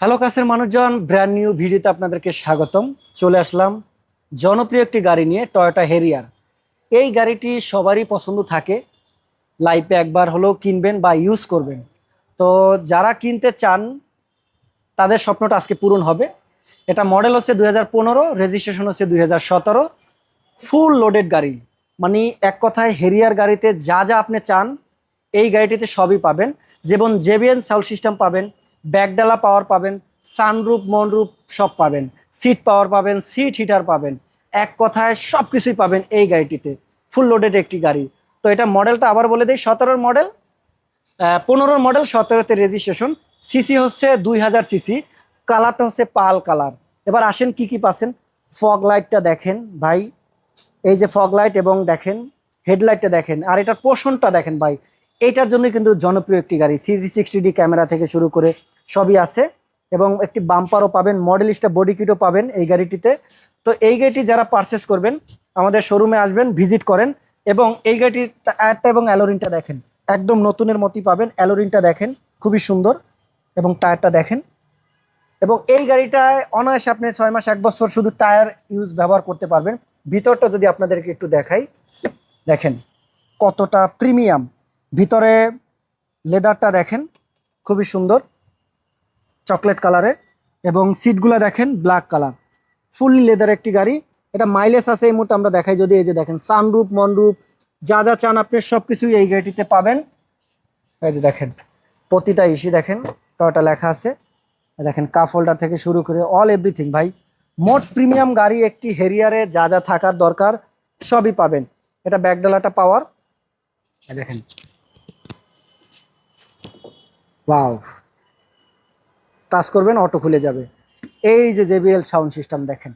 Hello কাছের মানুষজন brand new ভিডিওতে আপনাদেরকে স্বাগতম। চলে আসলাম জনপ্রিয় একটি গাড়ি নিয়ে টয়োটা হেরিয়ার এই গাড়িটি সবারই পছন্দ থাকে। লাইফে একবার হলেও কিনবেন বা ইউজ করবেন। তো যারা কিনতে চান, তাদের স্বপ্নটা আজকে পূরণ হবে। এটা মডেল হচ্ছে দুই হাজার পনেরো রেজিস্ট্রেশন হচ্ছে দুই হাজার সতেরো। ফুল লোডেড গাড়ি। মানে এক কথায় হেরিয়ার গাড়িতে যা যা আপনি চান, এই গাড়িটিতে সবই পাবেন। যেমন জেবিএন সাউন্ড সিস্টেম পাবেন ব্যাকডালা পাওয়ার পাবেন সানরুপ মনরুপ সব পাবেন সিট পাওয়ার পাবেন সিট হিটার পাবেন, এক কথায় সব কিছুই পাবেন এই গাড়িটিতে ফুল লোডেড একটি গাড়ি। তো এটা মডেলটা আবার বলে দিই, সতেরোর মডেল পনেরোর মডেল সতেরোতে রেজিস্ট্রেশন সিসি হচ্ছে দুই হাজার সিসি কালারটা হচ্ছে পাল কালার এবার আসেন কি কি পাচ্ছেন? ফগ লাইটটা দেখেন ভাই, এই যে ফগ লাইট এবং দেখেন হেডলাইটটা দেখেন, আর এটার পোষণটা দেখেন ভাই। এটার জন্য কিন্তু জনপ্রিয় একটি গাড়ি থ্রি সিক্সটি ডি ক্যামেরা থেকে শুরু করে সবই আছে এবং একটি বাম্পারও পাবেন মডেলিস্টা বডি কিটও পাবেন এই গাড়িটিতে। তো এই গাড়িটি যারা পারচেস করবেন, আমাদের শোরুমে আসবেন ভিজিট করেন এবং এই গাড়িটির টায়ারটা এবং অ্যালোরিনটা দেখেন। একদম নতুনের মতোই পাবেন অ্যালোরিনটা দেখেন, খুবই সুন্দর এবং টায়ারটা দেখেন। এবং এই গাড়িটায় অনায়াসে আপনি ছয় মাস, এক বছর শুধু টায়ার ইউজ ব্যবহার করতে পারবেন। ভিতরটা যদি আপনাদেরকে একটু দেখাই, দেখেন কতটা প্রিমিয়াম ভিতরে লেদারটা দেখেন, খুবই সুন্দর। চকলেট কালারে এবং সিটগুলো দেখেন ব্ল্যাক কালার। ফুললি লেদার একটি গাড়ি। এটা মাইলেজ আছে এই মুহূর্তে আমরা দেখাই। যদি এই যে দেখেন সানরূপ মনরূপ যা যা চান আপনি সব কিছুই এই গাড়িটিতে পাবেন। এই যে দেখেন, প্রতিটা ইসি দেখেন টয়টা লেখা আছে। দেখেন কাপ হোল্ডার থেকে শুরু করে অল এভরিথিং ভাই। মোট প্রিমিয়াম গাড়ি একটি হেরিয়ারে যা যা থাকার দরকার, সবই পাবেন। এটা ব্যাকডালাটা পাওয়ার দেখেন। ওয়াও টাচ করবেন অটো খুলে যাবে। এই যে জেবিএল সাউন্ড সিস্টেম দেখেন।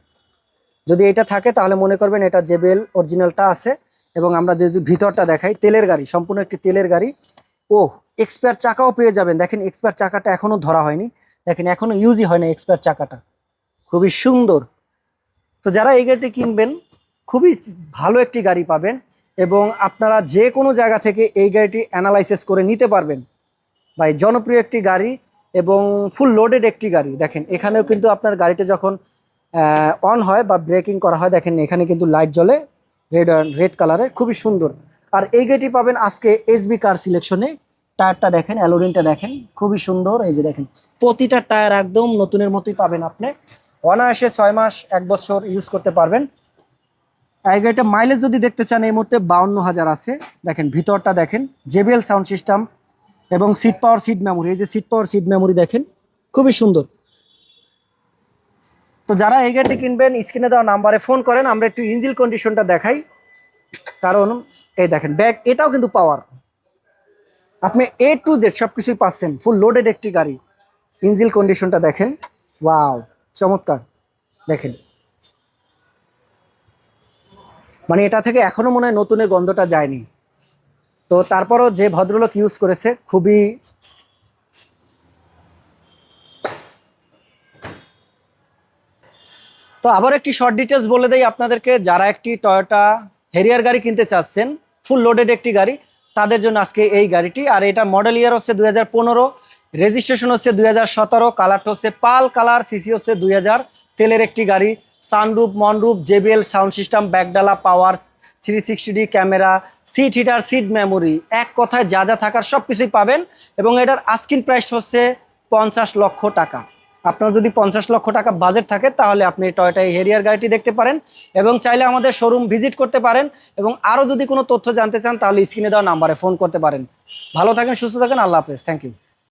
যদি এটা থাকে, তাহলে মনে করবেন এটা জেবিএল অরিজিনালটা আছে এবং আমরা যদি ভিতরটা দেখাই, তেলের গাড়ি, সম্পূর্ণ একটি তেলের গাড়ি। ও এক্সপায়ার চাকাও পেয়ে যাবেন। দেখেন এক্সপায়ার চাকাটা এখনও ধরা হয়নি। দেখেন এখনও ইউজই হয় না এক্সপায়ার চাকাটা। খুবই সুন্দর। তো যারা এই গাড়িটি কিনবেন, খুবই ভালো একটি গাড়ি পাবেন এবং আপনারা যে কোনো জায়গা থেকে এই গাড়িটি অ্যানালাইসিস করে নিতে পারবেন। ভাই, জনপ্রিয় একটি গাড়ি এবং ফুল লোডেড একটি গাড়ি। দেখেন, এখানেও কিন্তু আপনার গাড়িটা যখন অন হয় বা ব্রেকিং করা হয়, দেখেন এখানে কিন্তু লাইট জ্বলে রেড রেড কালারের খুবই সুন্দর। আর এই গাড়িটি পাবেন আজকে এসবি কার সিলেকশনে টায়ারটা দেখেন অ্যালোরিনটা দেখেন, খুবই সুন্দর। এই যে দেখেন, প্রতিটা টায়ার একদম নতুনের মতোই পাবেন আপনি। অনায়াসে ছয় মাস, এক বছর ইউজ করতে পারবেন। এই গাড়িটা মাইলেজ যদি দেখতে চান, এই মুহূর্তে বাউন্ন হাজার আছে। দেখেন, ভিতরটা দেখেন জেবিএল সাউন্ড সিস্টেম এবং সিট পাওয়ার সিট মেমোরি এই যে সিট পাওয়ার সিট মেমোরি দেখেন, খুবই সুন্দর। তো যারা এই গাড়িটি কিনবেন, স্ক্রিনে দেওয়া নাম্বারে ফোন করেন, আমরা একটু ইঞ্জিল কন্ডিশনটা দেখাই। কারণ, এই দেখেন, ব্যাগ, এটাও কিন্তু পাওয়ার আপনি এ টু জেড সব কিছুই পাচ্ছেন ফুল লোডেড একটি গাড়ি। ইঞ্জিল কন্ডিশনটা দেখেন ওয়াও চমৎকার। দেখেন। মানে এটা থেকে এখনও মনে হয় নতুনের গন্ধটা যায়নি। তো তারপরও যে ভদ্রলোক ইউজ করেছে, খুবই তো আবার একটি শর্ট ডিটেলস বলে দেই আপনাদেরকে, যারা একটি টয়োটা হেরিয়ার গাড়ি কিনতে চাচ্ছেন ফুল লোডেড একটি গাড়ি, তাদের জন্য আজকে এই গাড়িটি। আর এটা মডেল ইয়ার হচ্ছে দুই হাজার পনেরো রেজিস্ট্রেশন হচ্ছে দুই হাজার সতেরো কালারটা হচ্ছে পাল কালার সিসি হচ্ছে দুই হাজার তেলের একটি গাড়ি sunroof moonroof JBL sound system ব্যাকডালা power three sixty camera seat heater seat memory এক কথায় যা যা থাকার সব কিছুই পাবেন এবং এটার আস্কিন প্রাইস হচ্ছে পঞ্চাশ লক্ষ টাকা। আপনার যদি পঞ্চাশ লক্ষ টাকা বাজেট থাকে, তাহলে আপনি টয়টা হেরিয়ার গাড়িটি দেখতে পারেন এবং চাইলে আমাদের শোরুম ভিজিট করতে পারেন এবং আরও যদি কোনো তথ্য জানতে চান, তাহলে স্ক্রিনে দেওয়া নাম্বারে ফোন করতে পারেন। ভালো থাকেন, সুস্থ থাকেন, আল্লাহ হাফেজ। Thank you